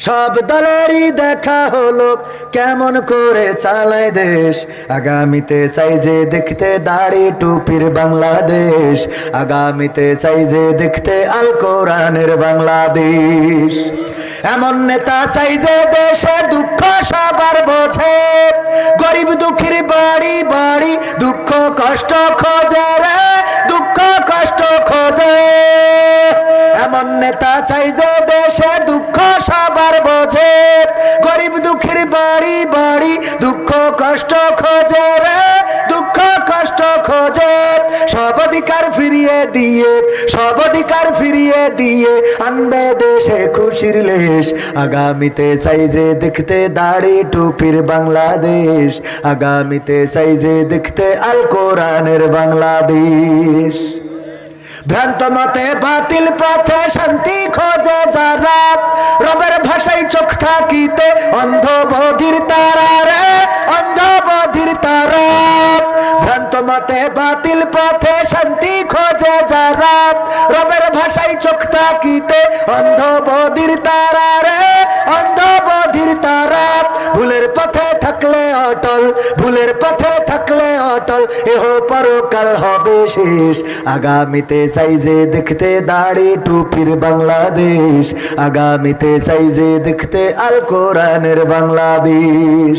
সব দলেরই দেখা হলো কেমন করে চালায় দেশ। আগামীতে সাইজে দেখতে দাড়ি টুপির বাংলাদেশ। আগামীতে সাইজে দেখতে আল কোরআনের বাংলাদেশ। এমন নেতা সাইজে দেশে দুঃখ সবার বোঝে। গরিব দুঃখীর বাড়ি বাড়ি দুঃখ কষ্ট খোঁজে রে। দুঃখ অধিকার ফিরিয়ে দিয়ে, সব অধিকার ফিরিয়ে দিয়ে আনবে দেশে খুশির লেশ। আগামীতে সাইজে দেখতে দাড়ি টুপির বাংলাদেশ। আগামীতে সাইজে দেখতে আল কোরআনের বাংলাদেশ। ভ্রান্ত মতে বাতিল পথে শান্তি খোঁজে যারা। রবের ভাষায় চোখ থাকিতে অন্ধ বধির তারা রে অন্ধ অন্ধ বধির তারা রে অন্ধ বধির তারা। ভুলের পথে থাকলে অটল, ভুলের পথে থাকলে অটল। এহ পরকাল হবে শেষ। আগামীতে সাইজে দেখতে দাড়ি টুপির বাংলাদেশ। আগামীতে সাইজে দেখতে আল কোরআনের বাংলাদেশ।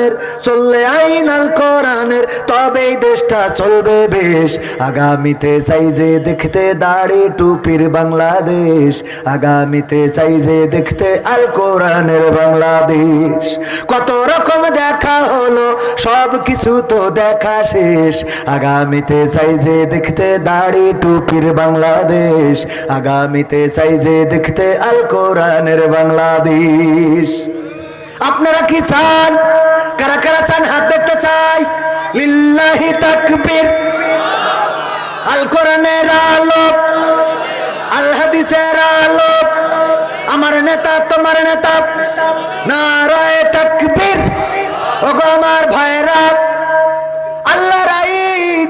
কোরআনের চললে আইন আল কোরআনের, তবেই দেশটা চলবে বেশ। আগামীতে সাইজে দেখতে দাড়ি টুপির বাংলাদেশ। আগামীতে সাইজে দেখতে আল কোরআনের বাংলাদেশ। কত রকম দেখা হলো, সব কিছু তো দেখা শেষ। আগামীতে সাইজে দেখতে দাড়ি টুপির বাংলাদেশ। আগামীতে সাইজে দেখতে আল কোরআনের বাংলাদেশ। আপনারা কি চান? কারা কারা চান হাত দেখতে চাই? লিল্লাহি তাকবীর। আল কোরআনের আলো আল হাদিসের আলো আমার নেতা, তোমার নেতা। নারায় তাকবীর। ওগো আমার ভাইরা আল্লাহর আইন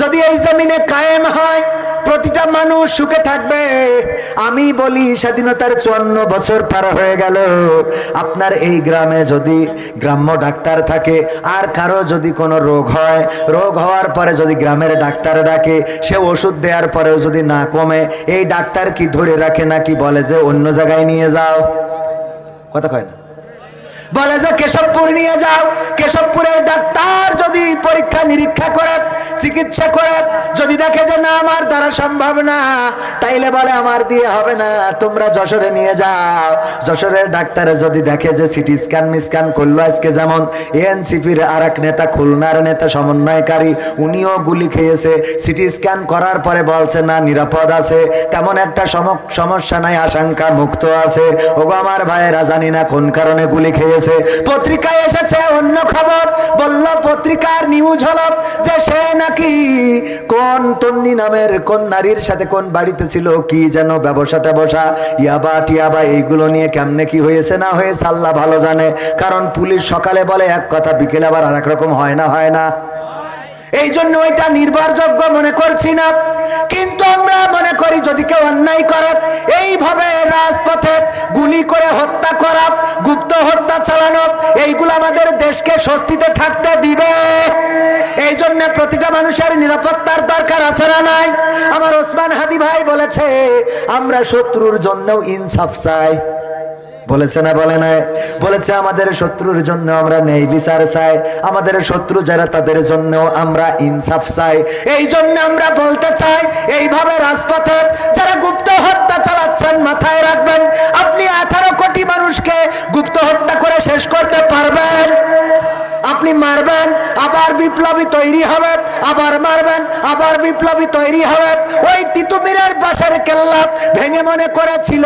যদি এই জমিনে কায়েম হয় প্রতিটা মানুষ সুখে থাকবে। আমি বলি স্বাধীনতার চুয়ান্ন বছর পার হয়ে গেল। আপনার এই গ্রামে যদি গ্রাম্য ডাক্তার থাকে, আর কারও যদি কোনো রোগ হয়, রোগ হওয়ার পরে যদি গ্রামের ডাক্তার ডাকে, সে ওষুধ দেওয়ার পরেও যদি না কমে, এই ডাক্তার কি ধরে রাখে নাকি বলে যে অন্য জায়গায় নিয়ে যাও? কথা কয় না। বলে যে কেশবপুর নিয়ে যাও, কেশবপুরের ডাক্তার যদি চিকিৎসা করে, যদি দেখে যে না, আমার দ্বারা সম্ভব না, তাইলে বলে, আমার দিয়ে হবে না, তোমরা যশোরে নিয়ে যাও। যশোরের ডাক্তারে যদি দেখে যে সিটি স্ক্যান মিসক্যান করল আজকে যেমন, এএনসিপির আর এক নেতা, খুলনার নেতা, সমন্বয়কারী, উনিও গুলি খেয়েছে। সিটি স্ক্যান করার পরে বলছে, না, নিরাপদ আছে। তেমন একটা সম- সমস্যা নাই, আশঙ্কা মুক্ত আছে। ওগো আমার ভাইয়েরা, জানি না কোন কারণে গুলি খেয়েছে। পত্রিকায় এসেছে অন্য খবর, বলল, পত্রিকার নিউজ হলো যে সে নাকি কোন তন্নি নামের কোন নারীর সাথে কোন বাড়িতে ছিল, কি যেন ব্যবসা ট্যাবসা, ইয়াবা টিয়াবা, এইগুলো নিয়ে কেমনে কি হয়েছে না হয়েছে আল্লাহ ভালো জানে। কারণ পুলিশ সকালে বলে, এক কথা বিকেলে আবার আর রকম হয় না হয় না। এই জন্য ওইটা নির্ভরযোগ্য মনে করছি না। কিন্তু আমরা মনে করি, যদি কেউ অন্যায় করে, এইভাবে রাজপথে গুলি করে হত্যা করা, গুপ্ত হত্যা চালানো, এইগুলো আমাদের দেশকে স্বস্তিতে থাকতে দিবে। এই জন্য প্রতিটা মানুষের নিরাপত্তার দরকার আছে না নাই? আমার ওসমান হাদি ভাই বলেছে, আমরা শত্রুর জন্যও ইনসাফ চাই। বলেছে না বলে না বলেছে, আমাদের শত্রুর জন্য আমরা নেই বিচার চাই। আমাদের শত্রু যারা, তাদের জন্য আমরা ইনসাফ চাই। এই জন্য আমরা বলতে চাই, এইভাবে বিপ্লবী তৈরি হবে, আবার মারবেন, আবার বিপ্লবী তৈরি হবে। ওই তিতুমিরের বাঁশের কেল্লা ভেঙে মনে করেছিল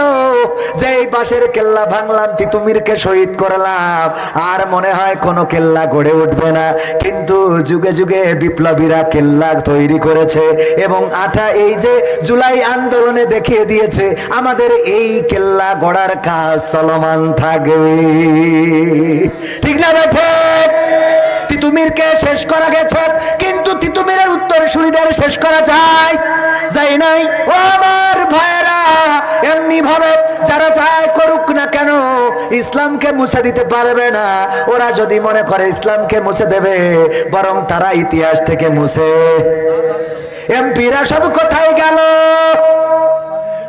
যে এই বাঁশের কেল্লা ভাঙলাম তিতুমিরকে শহীদ করলাম। আর মনে হয় কোনো কেল্লা গড়ে উঠবে না। কিন্তু যুগে যুগে বিপ্লবীরা কেল্লা তৈরি করেছে এবং আঠা এই যে জুলাই আন্দোলনে দেখিয়ে দিয়েছে, আমাদের এই কেল্লা গড়ার কাজ চলমান থাকবে। ঠিক না বেঠে তিতুমিরকে শেষ করা গেছে, কিন্তু তিতুমিরের উত্তর সুরিদের শেষ করা যায় যাই নাই। ও আমার ভাইয়েরা, এমনি ভাবে যারা যায় করুক না কেন, ইসলামকে মুছে দিতে পারবে না। ওরা যদি মনে করে ইসলামকে মুছে দেবে, বরং তারা ইতিহাস থেকে মুছে। এমপিরা সব কোথায় গেল?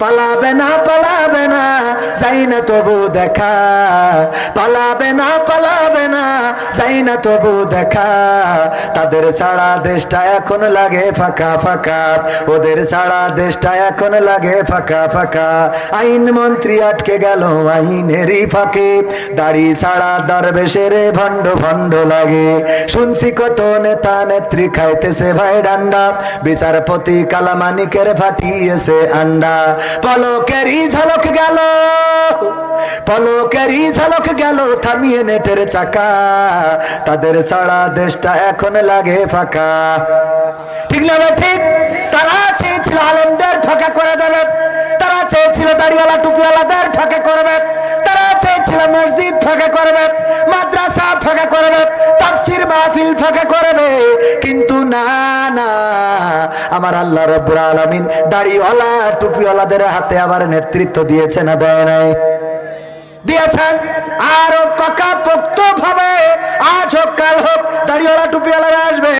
পালাবে না পালাবে না, যাই না তবু দেখা। পালাবে না পালাবে না, যাই না তবু দেখা। তাদের সারা দেশটা এখন লাগে ফাঁকা ফাঁকা। ওদের সারা দেশটা এখন লাগে ফাঁকা ফাঁকা। আইন মন্ত্রী আটকে গেল আইনেরই ফাঁকে। দাড়ি সারা দরবেশের ভণ্ড ভণ্ড লাগে। শুনছি কত নেতা নেত্রী খাইতেছে ভাই ডান্ডা। বিচারপতি কালামানিকের ফাটিয়েছে আন্ডা। পলকেরই ঝলক গেল পলকেরই ঝলক গেল, থামিয়ে নেটের চাকা। তাদের সারা দেশটা এখন লাগে ফাঁকা। ঠিক না ঠিক? তারা চেয়েছিল আলেমদের ফাঁকা করে দেবে। তারা চেয়েছিল দাড়িওয়ালা, টুপিওয়ালাদের ফাঁকা করবে। তারা চেয়েছিল মসজিদ ফাঁকা করবে, মাদ্রাসা ফাঁকা করবে, তাফসির মাহফিল ফাঁকা করবে। কিন্তু না না। আমার আল্লাহ রব্বুর আলামিন দাড়িওয়ালা, টুপিওয়ালাদের হাতে আবার নেতৃত্ব দিয়েছে না দেয় নাই? দিয়েছেন। আরও পাকা পোক্ত ভাবে আজ হোক কাল হোক দাড়িওয়ালা, টুপিওয়ালারা আসবে।